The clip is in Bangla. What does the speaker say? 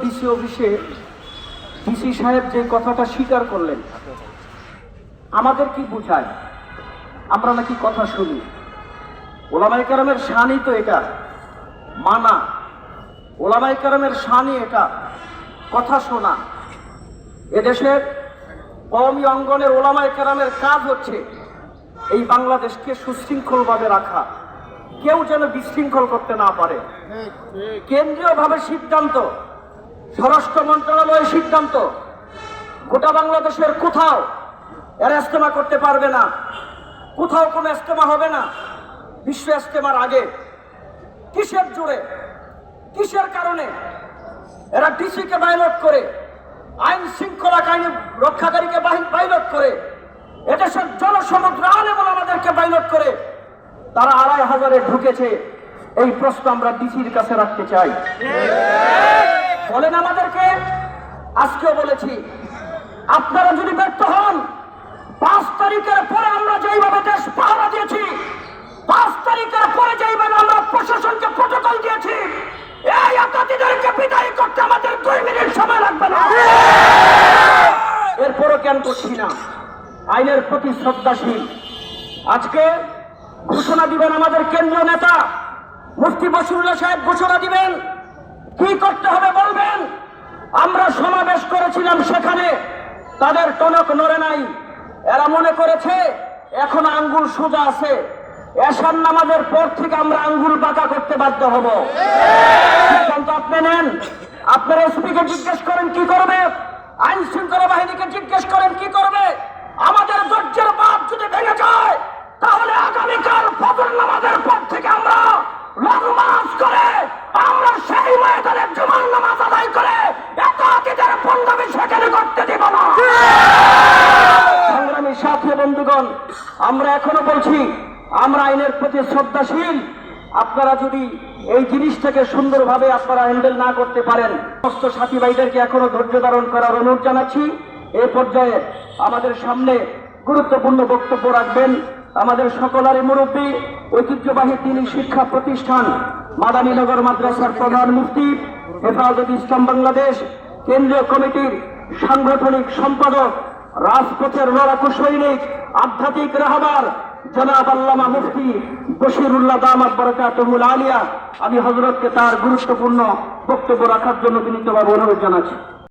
ডিসি অফিসে ডিসি সাহেব যে কথাটা স্বীকার করলেন আমাদের কি বুঝায়? আমরা নাকি কথা শুনি। ওলামাই কারামের শানই তো এটা মানা। ওলামাই কারামের শানই এটা কথা শোনা। এদেশের কওমি অঙ্গনের ওলামাই কারামের কাজ হচ্ছে এই বাংলাদেশকে সুশৃঙ্খলভাবে রাখা। কেউ যেন বিশৃঙ্খল করতে না পারে। কেন্দ্রীয়ভাবে সিদ্ধান্ত স্বরাষ্ট্র মন্ত্রণালয়ের সিদ্ধান্ত, গোটা বাংলাদেশের কোথাও এরা ইস্তেমা করতে পারবে না। কোথাও কোনো ইস্তেমা হবে না। বিশ্ব ইস্তেমার আগে। কিসের জোরে? কিসের কারণে? এরা ডিসিকে বাইলট করে, আইন শৃঙ্খলা কাহিনী রক্ষাকারীকে বাইলট করে, এদেশের জনসমুদ্র আলেমন আমাদেরকে বাইলট করে। তারা আড়াই হাজারে ঢুকেছে। এই প্রশ্ন আমরা ডিসির কাছে রাখতে চাই। বলেন আমাদেরকে, আজকেও বলেছি, আপনারা যদি ব্যর্থ হন, পাঁচ তারিখের পরে আমরা যেইভাবে দেশ পাহারা দিয়েছি, পাঁচ তারিখের পরে যেইভাবে আমরা প্রশাসনকে প্রোটোকল দিয়েছি, এই আতাতিদেরকে বিদায় করতে আমাদের দুই মিনিট সময় লাগবে না। এরপরও কেন করছি না, আইনের প্রতি শ্রদ্ধাশীল। আজকে ঘোষণা দিবেন আমাদের কেন্দ্রীয় নেতা, মুফতি বসিরুল্লাহ সাহেব ঘোষণা দিবেন কি করতে হবে বলবেন? আমরা সমাবেশ করেছিলাম সেখানে। তাদের টনক নড়ে নাই। এরা মনে করেছে, এখন আঙ্গুল সোজা আছে। এশার নামাজের পর থেকে আমরা আঙ্গুল বাঁকা করতে বাধ্য হব। সিদ্ধান্ত আপনি নেন। আপনারা এসপিকে জিজ্ঞেস করেন, কি করবে? আইন শৃঙ্খলা বাহিনীকে জিজ্ঞেস করেন কি করবে আমাদের ধৈর্যের বাপ যদি ভেঙে যায় তাহলে আগামীকাল ফজর নামাজের পর থেকে আমরা লং মার্চ করে আমরা সেই নামাজ আদায় করে এত অতীতের সেখানে করতে দিব না। সংগ্রামী সাথী বন্ধুগণ, আমরা এখনও বলছি, আমরা আইনের প্রতি শ্রদ্ধাশীল। আপনারা যদি এই জিনিসটাকে সুন্দরভাবে আপনারা হ্যান্ডেল না করতে পারেন, সমস্ত সাথী ভাইদেরকে এখনও ধৈর্য ধারণ করার অনুরোধ জানাচ্ছি। এ পর্যায়ে আমাদের সামনে গুরুত্বপূর্ণ বক্তব্য রাখবেন আমাদের সকলেরই মুরব্বী, ঐতিহ্যবাহী তিনি শিক্ষা প্রতিষ্ঠান, মাদানীনগর মাদ্রাসার প্রধান মুফতি হেফাজত ইসলাম বাংলাদেশ কেন্দ্রীয় কমিটির সাংগঠনিক সম্পাদক, রাজপথের লড়াকু সৈনিক, আধ্যাত্মিক রাহাবার জনাব আল্লামা মুফতি বশিরুল্লাহ দামাত বরকাতুল আলিয়া, আমি হজরতকে তার গুরুত্বপূর্ণ বক্তব্য রাখার জন্য তিনি বিনীতভাবে অনুরোধ জানাচ্ছি।